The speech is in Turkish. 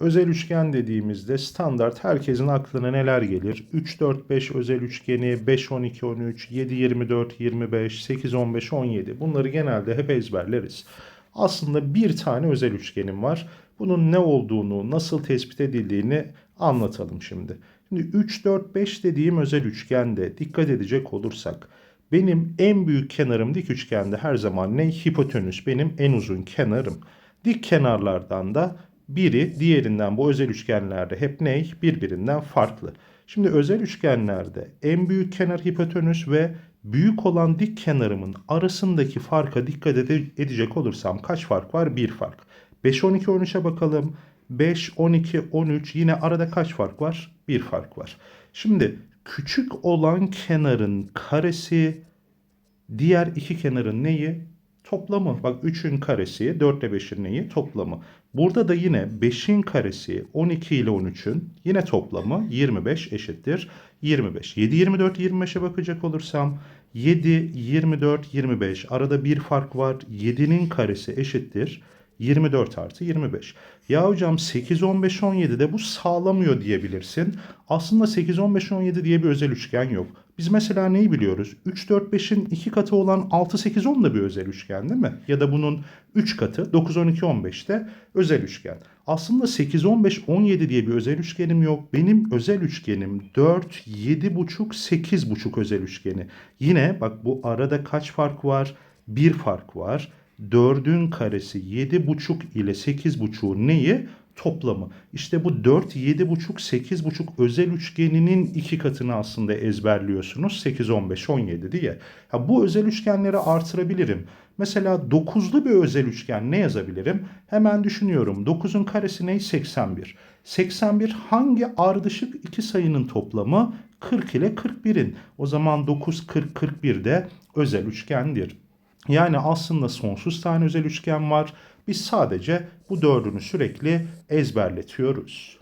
Özel üçgen dediğimizde standart herkesin aklına neler gelir? 3, 4, 5 özel üçgeni, 5, 12, 13, 7, 24, 25, 8, 15, 17 bunları genelde hep ezberleriz. Aslında bir tane özel üçgenim var. Bunun ne olduğunu, nasıl tespit edildiğini anlatalım şimdi. Şimdi 3, 4, 5 dediğim özel üçgende dikkat edecek olursak benim en büyük kenarım dik üçgende her zaman ne? Hipotenüs benim en uzun kenarım. Dik kenarlardan da biri diğerinden bu özel üçgenlerde hep ne? Birbirinden farklı. Şimdi özel üçgenlerde en büyük kenar hipotenüs ve büyük olan dik kenarımın arasındaki farka dikkat ede- edecek olursam kaç fark var? Bir fark. 5, 12, 13'e bakalım. 5, 12, 13 yine arada kaç fark var? Bir fark var. Şimdi küçük olan kenarın karesi diğer iki kenarın neyi? Toplamı. Bak 3'ün karesi 4 ile 5'in neyi? Toplamı. Burada da yine 5'in karesi 12 ile 13'ün yine toplamı 25 eşittir 25. 7, 24, 25'e bakacak olursam 7, 24, 25 arada bir fark var. 7'nin karesi eşittir 24 artı 25. Ya hocam 8, 15, 17 de bu sağlamıyor diyebilirsin. Aslında 8, 15, 17 diye bir özel üçgen yok. Biz mesela neyi biliyoruz? 3, 4, 5'in 2 katı olan 6, 8, 10 da bir özel üçgen değil mi? Ya da bunun 3 katı 9, 12, 15 de özel üçgen. Aslında 8, 15, 17 diye bir özel üçgenim yok. Benim özel üçgenim 4, 7 buçuk, 8 buçuk özel üçgeni. Yine bak bu arada kaç fark var? Bir fark var. 4'ün karesi 7,5 ile 8,5'un neyi? Toplamı. İşte bu 4, 7,5, 8,5 özel üçgeninin iki katını aslında ezberliyorsunuz. 8, 15, 17 diye. Ya bu özel üçgenleri artırabilirim. Mesela 9'lu bir özel üçgen ne yazabilirim? Hemen düşünüyorum. 9'un karesi ne? 81. 81 hangi ardışık iki sayının toplamı? 40 ile 41'in. O zaman 9, 40, 41 de özel üçgendir. Yani aslında sonsuz tane özel üçgen var. Biz sadece bu dördünü sürekli ezberletiyoruz.